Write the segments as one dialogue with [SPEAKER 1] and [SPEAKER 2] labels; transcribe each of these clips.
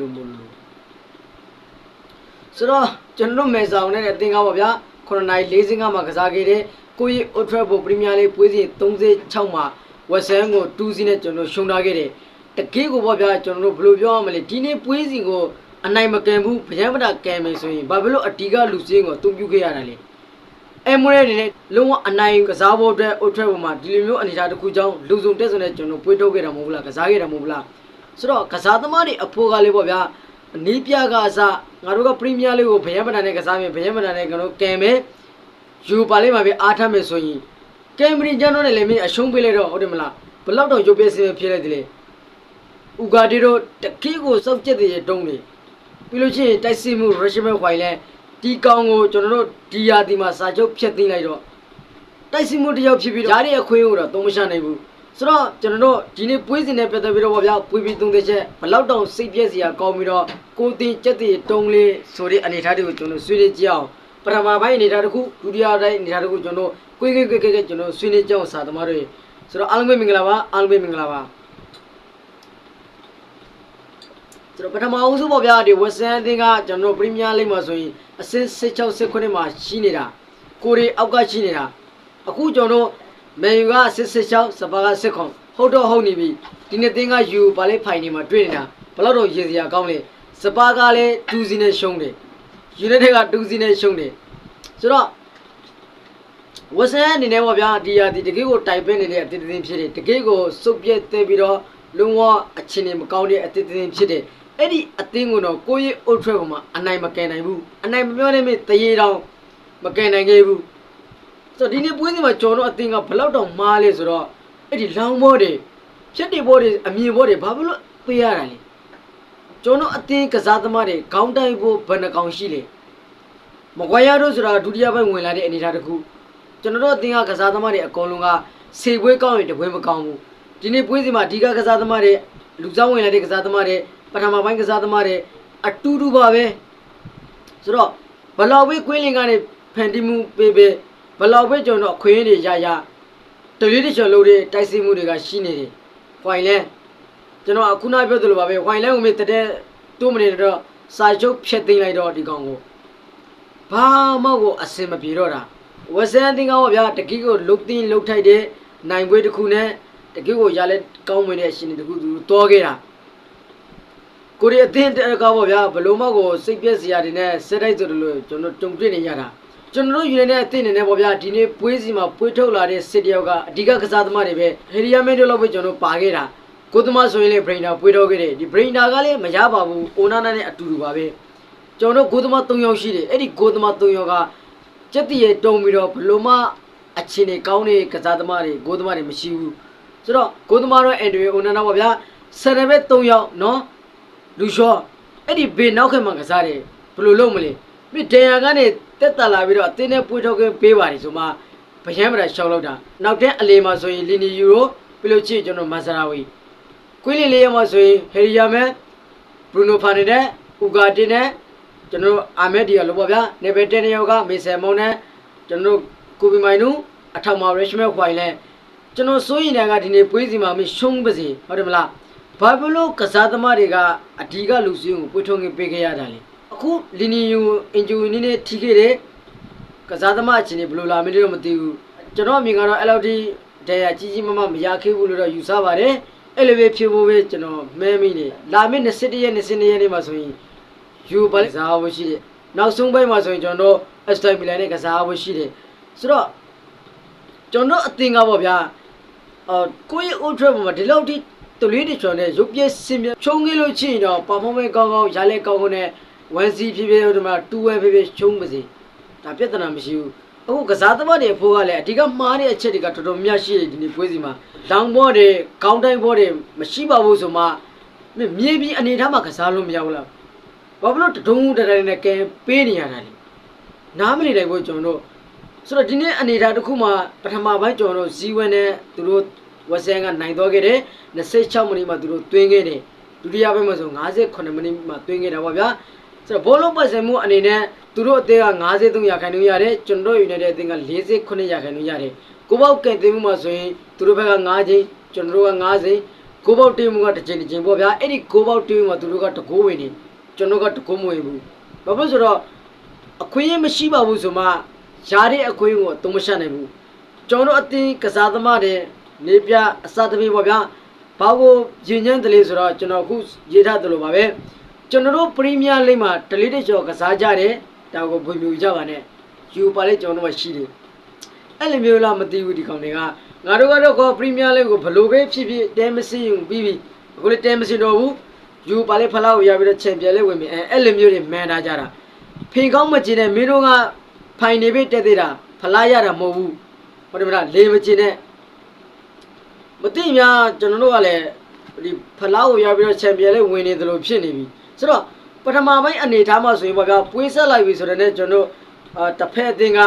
[SPEAKER 1] လို့မို့လို့ဆိုတော့ကျွန်တော်တို့မယ်ဆောင်နဲ့အသင်ကားပါဗျာ9နိုင်45မှာကစားခဲ့တဲ့ကိုရီအိုထရက်ဘိုပရီးမီးယားလိပွဲစဉ်36မှာဝက်ဆန်ကို2စီးနဲ့ကျွန်တော်ရှုံးထားခဲ့တယ်တကယ်ကိုပေါ့ဗျာကျွန်တော်တို့ဘယ်လိုပြောရမလဲဒီနေ့ပွဲစဉ်ကိုအနိုင်မကန်ဘူးဗျံပဒကန်မယ်ဆိုရင်ဘာဖြစ်လို့အတီကလူစင်းကိုအသုံးပြုခဲ့ရတာလဲအဲမွေးနေတဲ့လုံးဝအနိုင်ကစားဖို့အတွက်အုတ်ထွက်ပေါ်မှာဒီလိုမျိုးအနေအထားတစ်ခုကြောင့်လူစုံတက်စုံနဲ့ကျွန်တော်ပွေးထုတ်ခဲ့တာမဟုတ်ဘူးလားကစားခဲ့တာမဟုတ်ဘူးလား ဆိုတော့ကစားသမားတွေအဖို့ကလေးပေါ့ဗျာနီးပြကအစငါတို့ကပရီးမီးယားလိကိုဘယံပဒန်နဲ့ကစားမယ်ဘယံပဒန်နဲ့ကျွန်တော်ကံမယ်ယူပါလေးမှာပဲအားထမ်းမယ်ဆိုရင်ကင်မရီဂျန်တို့နဲ့လည်းမင်းအရှုံးပေးလိုက်တော့ဟုတ်တယ်မလားဘယ်လောက်တော့ရုပ်ပြစင်းဖြစ်လိုက်တယ်လေဥဂါဒီတို့တကီးကိုစောက်ကျက်တဲ့တုံးနေပြီးလို့ရှိရင်တိုက်စီမှုရရှိမဲ့ခွိုင်လဲဒီကောင်ကိုကျွန်တော်တို့ဒီယာဒီမှာစာချုပ်ဖြတ်သိမ်းလိုက်တော့တိုက်စီမှုတစ်ယောက်ဖြစ်ပြီးတော့ဓာတ်ရဲ့အခွင့်အရေးကိုတော့သုံးမချနိုင်ဘူး ဆိုတော့ကျွန်တော်တို့ဒီနေ့ပွဲစဉ်နဲ့ပတ်သက်ပြီးတော့ဗောဗျာပွေပြီးသုံးတဲ့ချက်ဘယ်လောက်တောင်စိတ်ပြည့်စရာကောင်းပြီးတော့ကိုတင်ကြက်တဲ့တုံးလေးဆိုတဲ့အနေအထားတွေကိုကျွန်တော်ဆွေးနွေးကြည့်အောင်ပထမပိုင်းအနေအထားတစ်ခုဒုတိယပိုင်းအနေအထားတစ်ခုကျွန်တော်ကိုယ်ကိုယ်ကိုယ်ကိုယ်ကျွန်တော်ဆွေးနွေးကြအောင်စာသမားတွေဆိုတော့အားလုံးပဲမင်္ဂလာပါအားလုံးပဲမင်္ဂလာပါကျွန်တော်ပထမအဦးဆုံးပေါ့ဗျာဒီဝက်ဆန်အသင်းကကျွန်တော်ပရီးမီးယားလိမှာဆိုရင်အဆင့်16 19မှာရှိနေတာကိုရီအောက်ကရှိနေတာအခုကျွန်တော် မန်ယူကအဆင့်16စပါကစစ်ခွန်ဟုတ်တော့ဟုတ်နေပြီဒီနေ့သင်းကယူပါလေဖိုင်နေမှာတွေ့နေတာဘယ်တော့တော့ရေစရာကောင်းလဲစပါကလည်း2စီနဲ့ရှုံးတယ်ယူနိုက်တက်က2စီနဲ့ရှုံးတယ်ဆိုတော့ဝက်ဆန်အနေနဲ့ပေါ့ဗျာဒီဟာဒီတကယ်ကိုတိုင်ပင်းနေတဲ့အတစ်တင်းဖြစ်တယ်တကယ်ကိုစုပ်ပြက်သေးပြီးတော့လုံးဝအချင်းနေမကောင်းတဲ့အတစ်တင်းဖြစ်တယ်အဲ့ဒီအသင်းကိုတော့ကိုကြီးအုတ်ထွက်ပေါ်မှာအနိုင်မကန်နိုင်ဘူးအနိုင်မပြောနိုင်မေတရေတောင်မကန်နိုင်ခဲ့ဘူး ဆိုတော့ဒီနေ့ပွဲစဉ်မှာကျွန်တော်တို့အသင်းကဘယ်လောက်တောင်မားလဲဆိုတော့အဲ့ဒီလောင်ဘောတွေဖြတ်တွေဘောတွေအမြင်ဘောတွေဘာဖြစ်လို့ပေးရတာလဲကျွန်တော်တို့အသင်းကစားသမားတွေခေါင်းတိုင်းဖို့ဘယ်နှကောင်ရှိလဲမကွာရတို့ဆိုတာဒုတိယပိုင်းဝင်လာတဲ့အနေအထားတစ်ခုကျွန်တော်တို့အသင်းကကစားသမားတွေအကုန်လုံးကစေပွဲကောင်းရင်တပွဲမကောင်းဘူးဒီနေ့ပွဲစီမှာဒီကကစားသမားတွေလူစားဝင်လာတဲ့ကစားသမားတွေပထမပိုင်းကစားသမားတွေအတူတူပါပဲဆိုတော့ဘလောက်ပဲကွင်းလင်ကနေဖန်တီးမှုပေးပေး ဘလောက်ပဲကျွန်တော်အခွင့်အရေးတွေရရတလေးတစ်ချော်လို့တွေတိုက်စီမှုတွေကရှိနေတယ်။ဝိုင်လဲကျွန်တော်အခုနပြောသလိုပါပဲဝိုင်လဲကိုမေတတဲ့တိုးမနေတော့စာချုပ်ဖြတ်သိမ်းလိုက်တော့ဒီကောင်ကိုဘာမှကိုအစင်မပြေတော့တာဝက်ဆန်တင်ကောင်းပါဗျာတကီကိုလုတ်တင်လုတ်ထိုက်တဲ့နိုင်ပွဲတစ်ခုနဲ့တကီကိုရလဲကောင်းဝင်တဲ့အရှင်တစ်ခုသူတော်ခဲ့တာကိုရီအသင်းတက်ကောင်းပါဗျာဘလို့မကိုစိတ်ပြက်စရာတွေနဲ့စက်တိုက်ဆိုလို့ကျွန်တော်တုံ့ပြန်နေရတာ ကျွန်တော်တို့ယူနေတဲ့အသင်းနေနဲ့ပေါ့ဗျာဒီနေ့ပွဲစီမှာပွဲထုတ်လာတဲ့စစ်တယောက်ကအဓိကကစားသမားတွေပဲဟေရီယာမန်တို့လောက်ပဲကျွန်တော်ပါခဲ့တာကိုသမားဆိုရင်လေဘရိန်နာပွဲထုတ်ခဲ့တယ်ဒီဘရိန်နာကလည်းမရပါဘူးအိုနာနာနဲ့အတူတူပါပဲကျွန်တော်တို့ဂိုးသမား3ယောက်ရှိတယ်အဲ့ဒီဂိုးသမား3ယောက်ကစက်တည်းရတုံပြီးတော့ဘလို့မှအချင်းတွေကောင်းတဲ့ကစားသမားတွေဂိုးသမားတွေမရှိဘူးဆိုတော့ဂိုးသမားတော့အန်ဒရီအိုနာနာပါဗျာဆယ်ရဘက်3ယောက်နော်လူရှော့အဲ့ဒီဘေးနောက်ခင်မှာကစားတယ်ဘယ်လိုလုပ်မလဲပြီးဒန်ယာကနေ တက်တက်လာပြီးတော့အတင်းနဲ့ပွေးထုတ်ခွင့်ပေးပါတယ်ဆိုမှဗယံမရရှောက်လောက်တာနောက်တဲ့အလေမှာဆိုရင်လီနီယူရိုပြီးလို့ချစ်ကျွန်တော်မဆရာဝီကွင်းလီလေးရမှာဆိုရင်ဟယ်ရီယာမန်ဘရူနိုဖာနေတဲ့ဥဂါတင်နဲ့ကျွန်တော်တို့အာမက်ဒီရလို့ပေါ့ဗျာနေဗယ်10ယောက်ကမေဆယ်မုံနဲ့ကျွန်တော်တို့ကိုဘီမိုင်နူအထောက်မှာရရှမက်ခွိုင်လဲကျွန်တော်စိုးရင်တန်ကဒီနေ့ပွေးစီမှာမရှုံးပါစေဟုတ်တယ်မလားဘာဖြစ်လို့ကစားသမားတွေကအဓိကလူစင်းကိုပွေထုံးငင်ပေးခဲ့ရတာလဲ အခုလီနီယူအင်ဂျူနီနဲ့ထီခဲ့တဲ့ကစားသမားအချင်းတွေဘယ်လိုလာမလဲတော့မသိဘူးကျွန်တော်အမြင်ကတော့ LOD တဲ့ရကြီးကြီးမမမရခဲ့ဘူးလို့တော့ယူဆပါတယ်အဲ့လိုပဲဖြစ်ဖို့ပဲကျွန်တော်မဲမိနေလာမယ့်21ရက်22ရက်နေ့မှာဆိုရင်ယူပါလေကစားဖို့ရှိတယ်နောက်ဆုံးပိုင်းမှာဆိုရင်ကျွန်တော်တို့ STI Milan နဲ့ကစားဖို့ရှိတယ်ဆိုတော့ကျွန်တော်တို့အသင်ကပေါ့ဗျာအော်ကိုယ့်ရဲ့ Old Trafford မှာဒီလောက်ထိတလွေးတချွန်နဲ့ရုပ်ပြည့်စင်ပြချုံခဲ့လို့ရှိရင်တော့ performance ကောင်းကောင်းရလဲကောင်းကောင်းနဲ့ 1C ဖြစ်ဖြစ်ဒီမှာ 2W ဖြစ်ဖြစ်ချုံပါစေဒါပြဿနာမရှိဘူးအခုကစားသမားတွေအဖို့ကလည်းအဓိကမှားတဲ့အချက်တွေကတော်တော်များများရှိတယ်ဒီနေ့ပွဲစီမှာလောင်ဘောတွေကောင်းတိုင်းဘောတွေမရှိပါဘူးဆိုမှမြေပြီးအနေထားမှာကစားလို့မရဘူးလားဘာဖြစ်လို့တဒုံတတိုင်းနဲ့ကဲပေးနေရတာလဲနားမနေနိုင်ဘူးကျွန်တော်တို့ဆိုတော့ဒီနေ့အနေအထားတစ်ခုမှပထမပိုင်းကျွန်တော်တို့ဇီဝနဲ့သူတို့ဝက်ဆန်ကနိုင်တော့ခဲ့တယ်26မိနစ်မှသူတို့သွင်းခဲ့တယ်ဒုတိယပိုင်းမှာဆို58မိနစ်မှသွင်းခဲ့တာပါဗျာ ဆိုတော့ဘောလုံးပတ်စံမှုအနေနဲ့သူတို့အသင်းက53ရာခိုင်နှုန်းရတယ်ကျွန်တော်တို့ယူနေတဲ့အသင်းက48ရာခိုင်နှုန်းရတယ်ကိုပေါက်ကန်တင်မှုမှာဆိုရင်သူတို့ဘက်က9ချိန်ကျွန်တော်တို့က9ချိန်ကိုပေါက်တေးမှုကတစ်ချိန်တစ်ချိန်ပေါ့ဗျာအဲ့ဒီကိုပေါက်တေးမှုကသူတို့ကတကိုးဝင်နေကျွန်တော်ကတကိုးမဝင်ဘူးဘာဖြစ်လို့ဆိုတော့အခွင့်အရေးမရှိပါဘူးဆိုမှရားတဲ့အခွင့်အရေးကိုအသုံးမချနိုင်ဘူးကျွန်တော်တို့အတင်းကစားသမားတွေနေပြအစသမီးပေါ့ဗျာဘာကိုရင်ညမ်းတယ်လေဆိုတော့ကျွန်တော်အခုရေးထားတယ်လို့ပါပဲ ကျွန်တော်တို့ပရီးမီးယားလိဂ်မှာဒလီတစ်ကျော်ကစားကြတယ်ဒါကိုဘွေမျိုးကြပါနဲ့ယူပါလေကျွန်တော်တို့ကရှိတယ်အဲ့လိုမျိုးလားမသိဘူးဒီကောင်တွေကငါတို့ကတော့ခေါ်ပရီးမီးယားလိဂ်ကိုဘယ်လိုပဲဖြစ်ဖြစ်တဲမစင်းရင်ပြီးပြီအခုလည်းတဲမစင်းတော့ဘူးယူပါလေဖလားကိုရပြီးတော့ချန်ပီယံလိဂ်ဝင်ပြီအဲအဲ့လိုမျိုးတွေမန်ထားကြတာဖင်ကောင်းမကျင်တဲ့မင်းတို့ကဖိုင်နေပြီတက်သေးတာဖလားရတာမဟုတ်ဘူးဟုတ်တယ်မလားလေမကျင်တဲ့မသိများကျွန်တော်တို့ကလည်းဒီဖလားကိုရပြီးတော့ချန်ပီယံလိဂ်ဝင်နေတယ်လို့ဖြစ်နေပြီ ဆိုတော့ပထမပိုင်းအနေထားမှာဆိုရင်ပေါ့ဗျာပွေးဆက်လိုက်ပြီဆိုတော့ねကျွန်တော်တို့အာတစ်ဖက်အသင်းက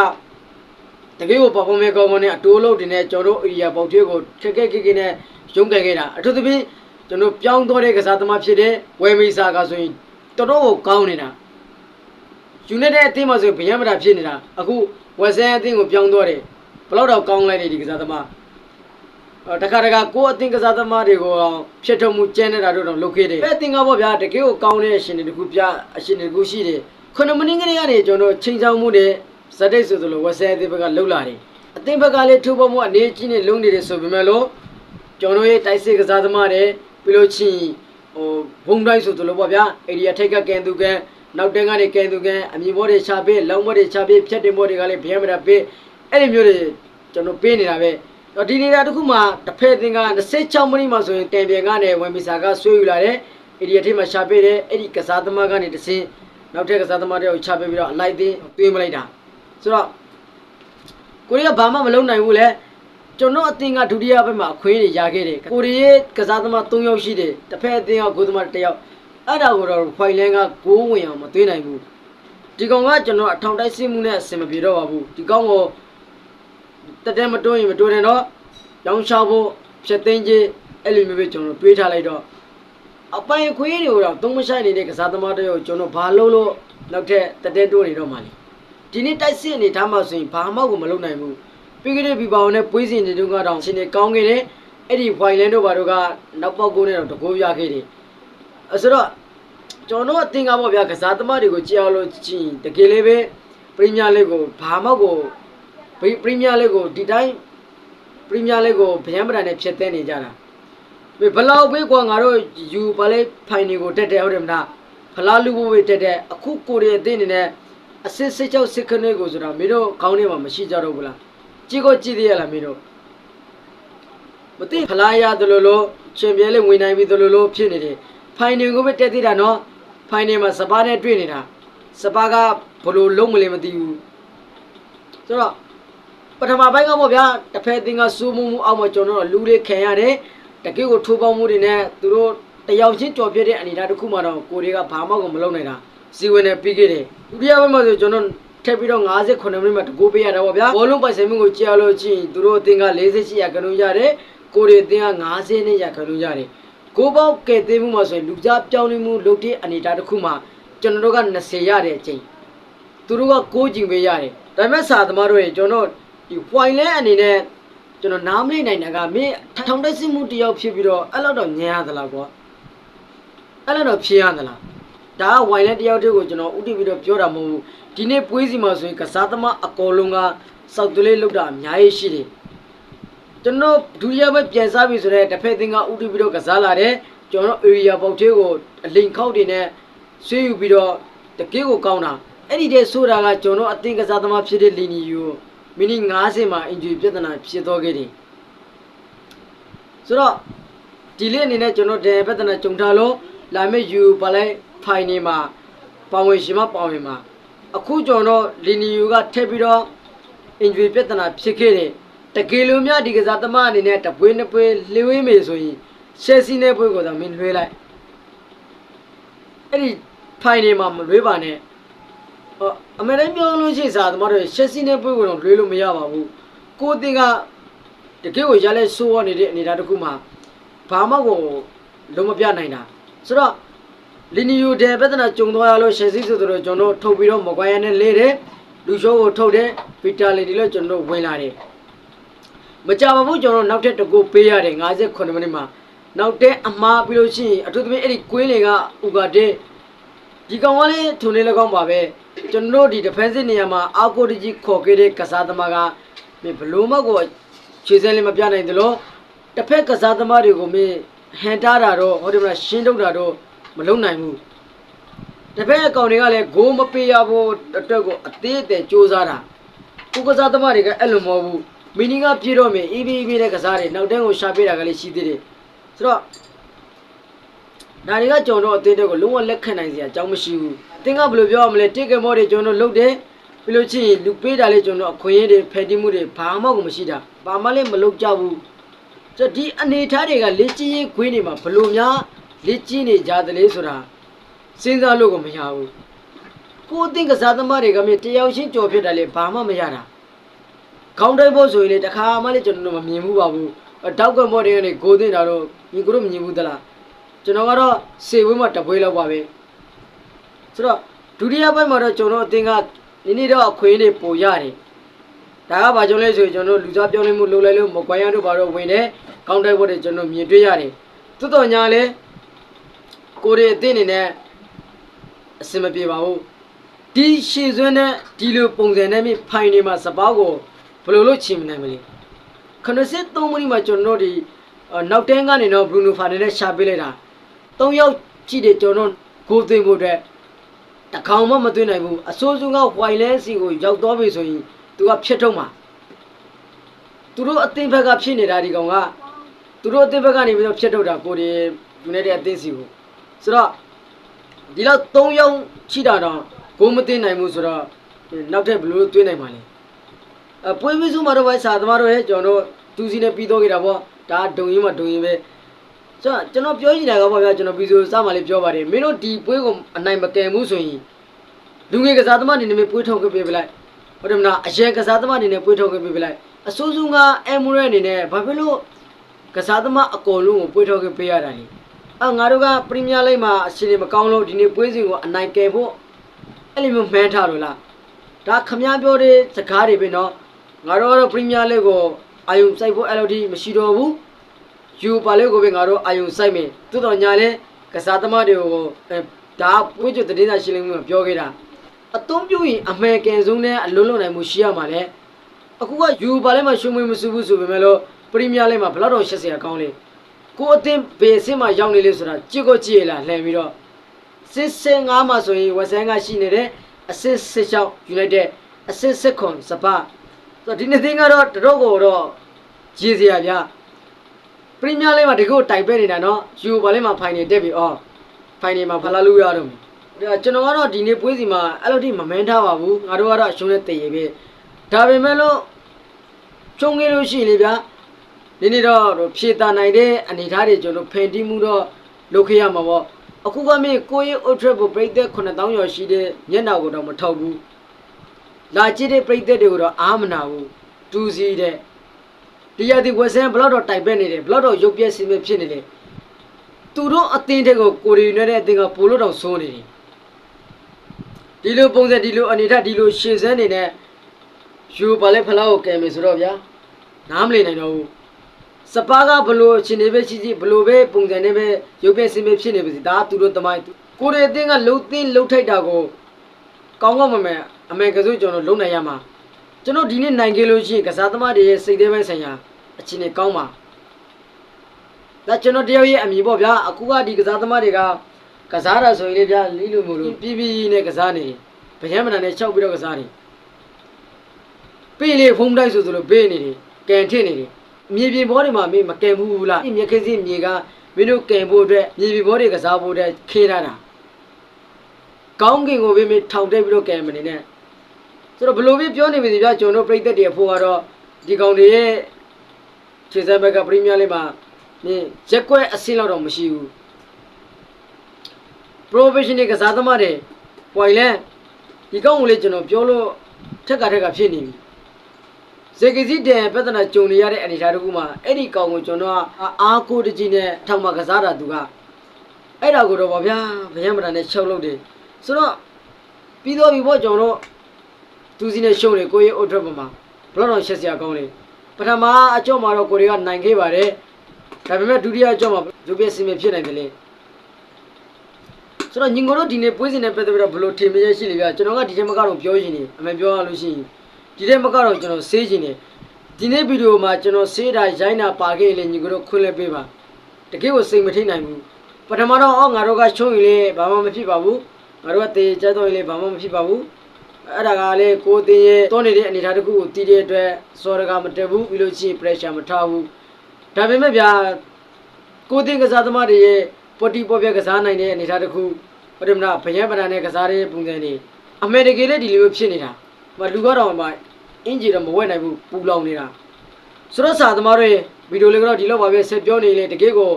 [SPEAKER 1] တကယ်ကို performance ကောင်းကောင်းနဲ့အတိုးလုံးတင်တဲ့ကျွန်တော်တို့ area ပေါက်သေးကိုခက်ခက်ခက်ခက်နဲ့ရုံးကန်ခဲ့တာအထူးသဖြင့်ကျွန်တော်ပြောင်းသွားတဲ့ကစားသမားဖြစ်တဲ့ဝယ်မီစာကဆိုရင်တော်တော်ကိုကောင်းနေတာယူနိုက်တက်အသင်းမှာဆိုရင်ဗျံမတာဖြစ်နေတာအခုဝက်ဆန်အသင်းကိုပြောင်းသွားတယ်ဘယ်တော့တော့ကောင်းလိုက်နေဒီကစားသမားအော် တခါတခါကိုယ့်အသင်းကစားသမားတွေကိုအောင်ဖြစ်ထုံမှုကျန်းနေတာတို့တော့လုပ်ခဲ့တယ်အဲ့အသင်းကပေါ့ဗျာတကယ်ကိုကောင်းတဲ့အရှင်တွေတခုပြအရှင်တွေတခုရှိတယ်ခုနစ်မိနစ်ကလေးကနေကျွန်တော်ချိန်ချောင်းမှုတွေဇက်တိတ်ဆိုသလိုဝက်ဆန်အသင်းဘက်ကလှုပ်လာတယ်အသင်းဘက်ကလည်းထူပေါ်မှုအနေကြီးနဲ့လုံးနေတယ်ဆိုပေမဲ့လို့ကျွန်တော်ရဲ့တိုက်စစ်ကစားသမားတွေပြီးလို့ချင်းဟိုဘုံတိုင်းဆိုသလိုပေါ့ဗျာအေရီယာထိတ်ကကန်သူကန်နောက်တန်းကနေကန်သူကန်အမြင်ဘောတွေချပေးလောင်းဘောတွေချပေးဖြတ်တင်ဘောတွေကလည်းဗျမ်းမတာပေးအဲ့ဒီမျိုးတွေကျွန်တော်ပေးနေတာပဲ တော့ဒီနေတာတစ်ခုမှတစ်ဖက်သင်က26မိနစ်မှဆိုရင်တန်ပြန်ကနေဝင်မီစာကဆွေးယူလာတယ်အေရီယာထိတ်မှာချပေးတယ်အဲ့ဒီကစားသမားကနေတဆင်းနောက်ထပ်ကစားသမားတွေကိုချပေးပြီးတော့အလိုက်သိသွေးမလိုက်တာဆိုတော့ကိုရီးယားဘာမှမလုပ်နိုင်ဘူးလေကျွန်တော်အသင်းကဒုတိယဘက်မှာအခွင့်အရေးရခဲ့တယ်ကိုရီးယားကစားသမား3ယောက်ရှိတယ်တစ်ဖက်အသင်းကဂိုးသမား1ယောက်အဲ့ဒါကိုတော့ဖိုင်လန်ကဂိုးဝင်အောင်မသွင်းနိုင်ဘူးဒီကောင်ကကျွန်တော်အထောင်တိုက်စစ်မှုနဲ့အဆင်မပြေတော့ပါဘူးဒီကောင်ကို တက်တက်မတွန်းရင်မတွန်းနဲ့တော့ရောင်းချဖို့ဖြတ်သိမ်းခြင်းအဲ့လိုမျိုးပဲကျွန်တော်တွေးထားလိုက်တော့အပိုင်အခွင့်အရေးတွေကိုတော့သုံးမဆိုင်နေတဲ့ကစားသမားတယောက်ကျွန်တော်ဘာလုပ်လို့နောက်ထပ်တက်တက်တိုးနေတော့မှလေဒီနေ့တိုက်စစ်အနေထားမှာဆိုရင်ဘာမှကိုမလုပ်နိုင်ဘူးပြီးခဲ့တဲ့ဘီပါအောင်နဲ့ပွေးစင်တွေတုန်းကတော့ရှင်နေကောင်းခဲ့တယ်အဲ့ဒီဝိုင်လန်တို့ဘာတို့ကနောက်ပေါက်ကိုနဲ့တော့တကိုးရခဲ့တယ်အဲဆိုတော့ကျွန်တော်အသင်္ကာပေါ့ဗျာကစားသမားတွေကိုကြည့်အောင်လို့ကြည့်ရင်တကယ်လေးပဲပရီးမီးယားလိဂ်ကိုဘာမှကို ပရီးမီးယားလိဂ်ကိုဒီတိုင်းပရီးမီးယားလိဂ်ကိုဗျမ်းပဒံနဲ့ဖျက်သိမ်းနေကြတာဘယ်လောက်ပဲကွာငါတို့ယူပါလေဖိုင်နေကိုတက်တယ်ဟုတ်တယ်မလားဖလားလူဖို့ပဲတက်တယ်အခုကိုရီးယားအသင်းအနေနဲ့အစစ်စစ်ကြောက်စစ်ခနဲ့ကိုဆိုတာမင်းတို့ခေါင်းထဲမှာမရှိကြတော့ဘူးလားကြည့်ကိုကြည့်သေးရလားမင်းတို့မသိဖလားရတယ်လို့လို့ချန်ပီယံလိဝင်နိုင်ပြီလို့လို့ဖြစ်နေတယ်ဖိုင်နယ်ကိုပဲတက်သေးတာနော်ဖိုင်နယ်မှာစပါးနဲ့တွေ့နေတာစပါးကဘလို့လုံးမလဲမသိဘူးဆိုတော့ ပထမပိုင်းကပေါ့ဗျာတစ်ဖက်သင်ကစူးမှုမှုအောက်မှာကျွန်တော်တို့လူလေးခံရတယ်တကယ့်ကိုထိုးပေါင်းမှုတွေနဲ့သူတို့တယောက်ချင်းကြော်ပြတဲ့အနေအထားတစ်ခုမှတော့ကိုတွေကဘာမှကိုမလုပ်နိုင်တာစီဝင်နေပြီးခဲ့တယ်ဒုတိယဘက်မှာဆိုကျွန်တော်ထပ်ပြီးတော့58မိနစ်မှာတကူပေးရတာပေါ့ဗျာဘောလုံးပိုင်ဆိုင်မှုကိုကြာလို့ချင်းသူတို့အသင်းက48ရာခိုင်နှုန်းရတယ်ကိုတွေအသင်းက50နဲ့ရာခိုင်နှုန်းရတယ်ကိုပေါက်ကဲသိမ်းမှုမှာဆိုရင်လူကြားပြောင်းလဲမှုလုပ်တဲ့အနေအထားတစ်ခုမှာကျွန်တော်တို့က20ရတဲ့အချိန်သူတို့က6ကျင်ပေးရတယ်ဒါပေမဲ့စာသမားတို့ရေကျွန်တော် ဒီ white လဲအနေနဲ့ကျွန်တော်နားမလည်နိုင်တာကမင်းထောင်တက်စစ်မှုတယောက်ဖြစ်ပြီးတော့အဲ့လောက်တော့ညံရသလားကွာအဲ့လောက်တော့ဖြေရသလားဒါက white လဲတယောက်တည်းကိုကျွန်တော်ဥတီပြီးတော့ပြောတာမဟုတ်ဘူးဒီနေ့ပွဲစီမှာဆိုရင်ကစားသမားအကောလုံးကစောက်တလေးလောက်တာအများကြီးရှိတယ်ကျွန်တော်ဒုတိယဘက်ပြန်စားပြီဆိုတော့တစ်ဖက်သင်ကဥတီပြီးတော့ကစားလာတယ်ကျွန်တော် area ပေါက်သေးကိုအလိန်ခောက်တွေနဲ့ဆွေးယူပြီးတော့တကယ်ကိုကောင်းတာအဲ့ဒီတဲ့ဆိုတာကကျွန်တော်အသင်ကစားသမားဖြစ်တဲ့လီနီယို မိနစ်90မှာအင်ဂျီပြဿနာဖြစ်သွားခဲ့တယ်ဆိုတော့ဒီလေးအနေနဲ့ကျွန်တော်တဲ့ပြဿနာကြုံထားလို့လာမယ့်ယူပါလိုက်ဖိုင်နေမှာပါဝင်ရှင်မပါဝင်မှာအခုကျွန်တော်လီနီယိုကထည့်ပြီးတော့အင်ဂျီပြဿနာဖြစ်ခဲ့တယ်တကယ်လို့များဒီကစားသမားအနေနဲ့တပွေးနှစ်ပွေးလှေဝေးမေဆိုရင်ရှယ်ဆီနဲ့ပွေးကိုသာမင်းလွှဲလိုက်အဲ့ဒီဖိုင်နေမှာမလွှဲပါနဲ့ဟော အမေရိကန်ပြောလို့ရှိရင်စာသမားတို့ရှက်စီနဲ့ပွေးကိုတော့လွေးလို့မရပါဘူးကိုအတင်ကတကယ်ကိုရလဲဆိုးရနေတဲ့အနေအထားတစ်ခုမှာဘာမှကိုလုံးမပြနိုင်တာဆိုတော့လီနီယိုတဲ့ပြဿနာကြုံသွားရလို့ရှက်စီဆိုတော့ကျွန်တော်ထုတ်ပြီးတော့မကွာရနဲ့လေးတယ်လူရှိုးကိုထုတ်တယ်ဗီတာလီဒီလို့ကျွန်တော်ဝင်လာတယ်မကြပါဘူးကျွန်တော်နောက်ထပ်တစ်ခုပေးရတယ်58မိနစ်မှာနောက်တဲ့အမှားပြီးလို့ရှိရင်အထူးသဖြင့်အဲ့ဒီကွင်းလေကဥကတဲ့ဒီကောင်ကလည်းထုံနေလည်းကောင်းပါပဲ ကျွန်တော်တို့ဒီ defensive နေရာမှာအောက်ကိုတကြီးခေါ်ခဲ့တဲ့ကစားသမားကမင်းဘလို့မကိုခြေစဲလေးမပြနိုင်သလိုတစ်ဖက်ကစားသမားတွေကိုမင်းဟန်တားတာတော့ဟောဒီမှာရှင်းထုတ်တာတော့မလုံနိုင်ဘူးတစ်ဖက်အကောင်တွေကလည်းဂိုးမပေးရဖို့အတွက်ကိုအသေးအသေးစူးစမ်းတာကိုကစားသမားတွေကအဲ့လိုမဟုတ်ဘူးမီနီကပြေတော့မယ် EB EB တဲ့ကစားတွေနောက်တန်းကိုရှာပေးတာကလေးရှိသေးတယ်ဆိုတော့ ဒါတွေကကျွန်တော်တို့အသေးတဲ့ကိုလုံးဝလက်ခံနိုင်စရာအကြောင်းမရှိဘူး။တင်းကဘယ်လိုပြောရမလဲတိတ်ကမောတွေကျွန်တော်တို့လုပ်တယ်ပြီးလို့ချင်းလူပေးတာလေးကျွန်တော်အခွင့်အရေးတွေဖယ်တီးမှုတွေဘာမှကိုမရှိတာ။ဘာမှလည်းမလုပ်ကြဘူး။ဆိုတော့ဒီအနေထားတွေကလက်ကျင်းရေးခွေးနေမှာဘယ်လိုများလက်ကျင်းနေကြသလဲဆိုတာစဉ်းစားလို့ကိုမရဘူး။ကိုယ်အသင်ကစားသမားတွေကမြေတယောက်ချင်းကြော်ဖြစ်တယ်လေဘာမှမရတာ။ခေါင်းတိုက်ဖို့ဆိုရင်လေတခါမှလည်းကျွန်တော်တို့မမြင်ဘူးပါဘူး။တောက်ကမောတွေကနေဂိုးတင်တာတော့ညီကိုတို့မြင်ဘူးသလား။ ကျွန်တော်ကတော့စေဝင်းမှာတပွဲလောက်ပါပဲဆိုတော့ဒုတိယပိုင်းမှာတော့ကျွန်တော်အတင်းကနည်းနည်းတော့အခွင့်အရေးပိုရတယ်ဒါကဘာကြောင့်လဲဆိုရင်ကျွန်တော်လူသားပြောင်းလဲမှုလုပ်လိုက်လို့မကွာရတို့ဘာတော့ဝင်တယ်ကောင်းတိုက်ဖို့တွေကျွန်တော်မြင်တွေ့ရတယ်တွတ်တော်ညာလဲကိုရီအတင်းနေနဲ့အစင်မပြေပါဘူးဒီရှည်စွန်းနဲ့ဒီလိုပုံစံနဲ့မြဖိုင်နေမှာစပောက်ကိုဘယ်လိုလုပ်ချင်မနိုင်မလဲ83မိနစ်မှာကျွန်တော်တို့ဒီအော်နောက်တန်းကနေတော့ဘရူနိုဖာနယ်နဲ့ရှာပေးလိုက်တာ ၃ယောက်ကြည့်တယ်ကျွန်တော်ကိုသိမ်းဖို့အတွက်တကောင်မှမသိနိုင်ဘူးအစိုးစုကဝိုင်လဲစီကိုရောက်တော့ပြီဆိုရင်သူကဖြစ်ထုံးမှာသူတို့အသင်းဘက်ကဖြစ်နေတာဒီကောင်ကသူတို့အသင်းဘက်ကနေပြီးတော့ဖြစ်ထုတ်တာကိုဒီယူနိုက်တက်အသင်းစီကိုဆိုတော့ဒီလောက်၃ယောက်ရှိတာတော့ကိုမသိနိုင်ဘူးဆိုတော့နောက်ထပ်ဘယ်လိုတွေးနိုင်မှာလဲအပွဲဝိစုမှာတော့ပဲစာသမားတို့ရဲ့ကျွန်တော်တို့သူစီနဲ့ပြီးတော့ကြတာပေါ့ဒါဒုံရင်မှဒုံရင်ပဲ ကျွန်တော်ကျွန်တော်ပြောချင်တာကပေါ့ဗျာကျွန်တော်ဗီဒီယိုစမှလေးပြောပါတယ်မင်းတို့ဒီပွဲကိုအနိုင်မကယ်ဘူးဆိုရင်လူငယ်ကစားသမားအနေနဲ့ပဲပွဲထုတ်ခဲ့ပေးပလိုက်ဟုတ်တယ်မလားအရင်ကစားသမားအနေနဲ့ပွဲထုတ်ခဲ့ပေးပလိုက်အဆိုးဆုံးကအမ်မရဲအနေနဲ့ဘာဖြစ်လို့ကစားသမားအကုန်လုံးကိုပွဲထုတ်ခဲ့ပေးရတာလဲအာငါတို့ကပရီးမီးယားလိဂ်မှာအရှင်မကောင်းလို့ဒီနေ့ပွဲစဉ်ကိုအနိုင်ကယ်ဖို့အဲ့လိုမျိုးမှန်းထားလို့လားဒါခမားပြောတဲ့စကားတွေပဲနော်ငါတို့ကတော့ပရီးမီးယားလိဂ်ကိုအာယုံစိုက်ဖို့အဲ့လိုဒီမရှိတော့ဘူး ယူပါလေကိုပဲငါတို့အာယုံစိုက်မယ်တိုးတော်ညာလဲကစားသမားတွေကိုအဲဒါပွေးကျွတ်တင်းစာရှင်းလင်းမှုမှာပြောခဲ့တာအသုံးပြုရင်အမေကန်ဆုံးနဲ့အလုံးလုံးနိုင်မှုရှိရမှာလေအခုကယူပါလေမှာရှုံးမွေးမစူးဘူးဆိုပေမဲ့လို့ပရီးမီးယားလိမှာဘယ်လောက်တော့ရှက်စရာကောင်းလဲကိုအသင်းဘေးအဆင့်မှာရောက်နေလေဆိုတာကြည့်ကိုကြည့်ရလားလှည့်ပြီးတော့စစ်စင်ငါးမှာဆိုရင်ဝက်ဆန်ကရှိနေတယ်အစစ်စစ်ချောက်ယူလိုက်တဲ့အစစ်စစ်ခွန်စပါဆိုတော့ဒီနေ့သင်းကတော့တတော့ကိုတော့ကြည်စရာဗျာ ပရီးမီးယားလိမှာဒီကိုတိုင်ပဲနေတာနော်ယူဘာလိမှာဖိုင်နယ်တက်ပြီအော်ဖိုင်နယ်မှာဖလာလူရတော့မယ်ဒါကျွန်တော်ကတော့ဒီနေ့ပွဲစီမှာအဲ့လိုတိမမန်းထားပါဘူးငါတို့ကတော့အရှုံးနဲ့တည်ရပဲဒါပေမဲ့လို့ချုံငယ်လို့ရှိရင်လေဗျာဒီနေ့တော့ဖြည့်တာနိုင်တဲ့အနေအထားတွေကျွန်တော်ဖန်တီးမှုတော့လုပ်ခဲ့ရမှာပေါ့အခုကမင်းကိုရီအုတ်ထရက်ကိုပြိသက်9000ကျော်ရှိတဲ့မျက်နှာကိုတော့မထောက်ဘူးလာကြည့်တဲ့ပြိသက်တွေကိုတော့အားမနာဘူးတူစီတဲ့ ဒီရသည်ဝက်ဆန်ဘလောက်တော့တိုင်ပဲနေတယ်ဘလောက်တော့ရုပ်ပြက်စင်းပြဖြစ်နေတယ်သူတို့အသင်းတဲ့ကိုကိုရီနဲ့တဲ့အသင်းကပိုလို့တော့စိုးနေတယ်ဒီလိုပုံစံဒီလိုအနေထားဒီလိုရှင်းစမ်းနေတဲ့ယူပါလဲဖလားကိုကဲမယ်ဆိုတော့ဗျာနားမလည်နိုင်တော့ဘူးစပါးကဘလို့အချင်းနေပဲရှိရှိဘလို့ပဲပုံစံနဲ့ပဲရုပ်ပြက်စင်းပြဖြစ်နေပါစီဒါကသူတို့တမိုင်းကိုရီအသင်းကလှုပ်သင်းလှုပ်ထိုက်တာကိုကောင်းကောင်းမမဲအမေကစိုးကျွန်တော်လုံနိုင်ရမှာ ကျွန်တော်ဒီနေ့နိုင်ခဲ့လို့ရှိရင်ကစားသမားတွေရဲ့စိတ်သေးပိုင်းဆိုင်ရာအခြေအနေကောင်းပါဒါကျွန်တော်တယောက်ရဲ့အမြင်ပေါ့ဗျာအခုကဒီကစားသမားတွေကကစားတာဆိုရင်လေဗျာလီလိုမျိုးလို့ပြပြနဲ့ကစားနေတယ်ဗျမ်းမနာနဲ့ချက်ပြီးတော့ကစားနေပေးလေဖုံးတိုက်ဆိုဆိုလို့ပေးနေတယ်ကန်ထစ်နေတယ်မြေပြင်ဘောတွေမှာမင်းမကန်ဘူးလားမြေခင်းစင်းမြေကမင်းတို့ကန်ဖို့အတွက်မြေပြင်ဘောတွေကစားဖို့အတွက်ခေးထားတာကောင်းကင်ကိုပဲမင်းထောင်တက်ပြီးတော့ကန်မနေနဲ့ ဆိုတော့ဘလို့ပဲပြောနေပြီစီဗျာကျွန်တော်ပြိသက်တွေအဖို့ကတော့ဒီကောင်တွေရဲ့ခြေစမ်းဘက်ကပရီးမီးယားလိမှာနင်းရက်ကွက်အဆင့်လောက်တော့မရှိဘူး professional ကစားသမားတွေပွိုင်လန်ဒီကောင်ကိုလေကျွန်တော်ပြောလို့ထက်ကထက်ကဖြစ်နေပြီစေကစီတန်ပြဿနာကြုံနေရတဲ့အနေအထားတစ်ခုမှာအဲ့ဒီကောင်ကိုကျွန်တော်ကအားကိုးတကြီးနဲ့ထောက်မှကစားတာသူကအဲ့ဒါကိုတော့ဗောဗျာဗယံမတန်နဲ့ချုပ်လုပ်တယ်ဆိုတော့ပြီးတော့ပြီဗောကျွန်တော် တို့သူစီနဲ့ရှုံးတယ်ကိုရဲ့အုတ်ထွက်ပေါ်မှာဘလောက်တော့ရှက်စရာကောင်းလေပထမအကြော့မှာတော့ကိုတွေကနိုင်ခဲ့ပါတယ်ဒါပေမဲ့ဒုတိယအကြော့မှာရုပ်ပြစင်မဖြစ်နိုင်တယ်လေဆိုတော့ညီငိုတို့ဒီနေ့ပွဲစဉ်နဲ့ပတ်သက်ပြီးတော့ဘယ်လိုထင်မြင်ရရှိလဲဗျာကျွန်တော်ကဒီထဲမှာကတော့ပြောရှင်နေအမှန်ပြောရလို့ရှိရင်ဒီထဲမှာကတော့ကျွန်တော်ဆေးရှင်နေဒီနေ့ဗီဒီယိုမှာကျွန်တော်ဆေးတာရိုင်းတာပါခဲ့လေညီငိုတို့ခွင့်လဲပေးပါတကယ်ကိုစိတ်မထိနိုင်ဘူးပထမတော့အော်ငါတို့ကချုံးရင်လေဘာမှမဖြစ်ပါဘူးငါတို့ကတေးကြတော့ရင်လေဘာမှမဖြစ်ပါဘူး အဲ့ဒါကလေကိုတင်ရဲ့တွန်းနေတဲ့အနေအထားတစ်ခုကိုတည်တဲ့အတွက်စောရကမတက်ဘူးပြီးလို့ရှိရင် pressure မထားဘူးဒါပေမဲ့ဗျာကိုတင်ကစားသမားတွေရဲ့ပေါ်တီပေါ်ပြကစားနိုင်တဲ့အနေအထားတစ်ခုပထမနာဗယံပဒံနဲ့ကစားတဲ့ပုံစံတွေအမေတကယ်လည်းဒီလိုမျိုးဖြစ်နေတာမလူကတော့မှအင်ဂျီတော့မဝဲနိုင်ဘူးပူလောင်နေတာဆိုတော့စာသမားတွေဗီဒီယိုလေးကတော့ဒီလောက်ပါပဲဆက်ပြောနေလေတကယ်ကို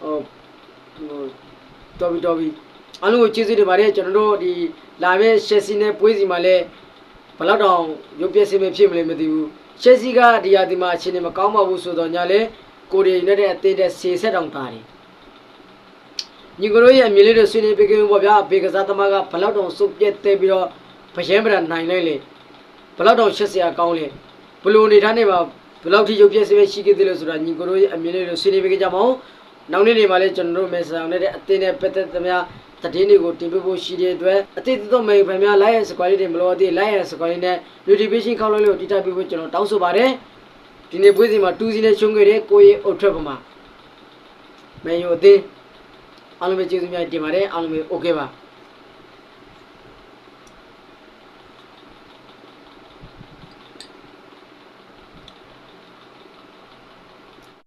[SPEAKER 1] ဟိုဟိုတော်ပြီတော်ပြီ အားလုံးကိုကျေးဇူးတင်ပါတယ်ကျွန်တော်တို့ဒီလာမယ့်ရှက်စီနဲ့ပွဲစီမှာလည်းဘယ်တော့တောင်ရုပ်ပြက်စင်းမဖြစ်မလဲမသိဘူးချက်စီကဒီယာဒီမှာအချိန်နဲ့မကောင်းပါဘူးဆိုတော့ညာလဲကိုရီနဲ့တဲ့အသေးတဲ့ဆေဆက်တောင်တာတယ်ညီကတို့ရဲ့အမြင်လေးတွေဆွေးနွေးပေးကြပါဗျာဘေကစားသမားကဘယ်တော့တောင်စုပ်ပြက်သေးပြီးတော့ဗယံပဒနိုင်လိုက်လေဘယ်တော့တောင်ရှက်စရာကောင်းလေဘလို့အနေထားနဲ့ပါဘယ်လောက်ထိရုပ်ပြက်စင်းပဲရှိခဲ့သေးလို့ဆိုတာညီကတို့ရဲ့အမြင်လေးတွေဆွေးနွေးပေးကြပါဦးနောက်နေ့တွေမှာလည်းကျွန်တော်တို့မေဆောင်နဲ့တဲ့အသေးနဲ့ပတ်သက်သမျှ တည်င်းတွေကိုတင်ပြဖို့ရှိတဲ့အတွက်အတိတ်တော့မေဖန်များ like and subscribe တွေမလို့အသေး like and subscribe နဲ့ notification ခေါက်လို့လို့တိတက်ပြဖို့ကျွန်တော်တောင်းဆိုပါတယ်ဒီနေ့ပွဲစီမှာ2စီနဲ့ရှုံးခဲ့တဲ့ကိုရီအုတ်ထွက်ပမာမန်ယူအသေးအားလုံးပဲကျေးဇူးများတင်ပါတယ်အားလုံးပဲ okay ပါ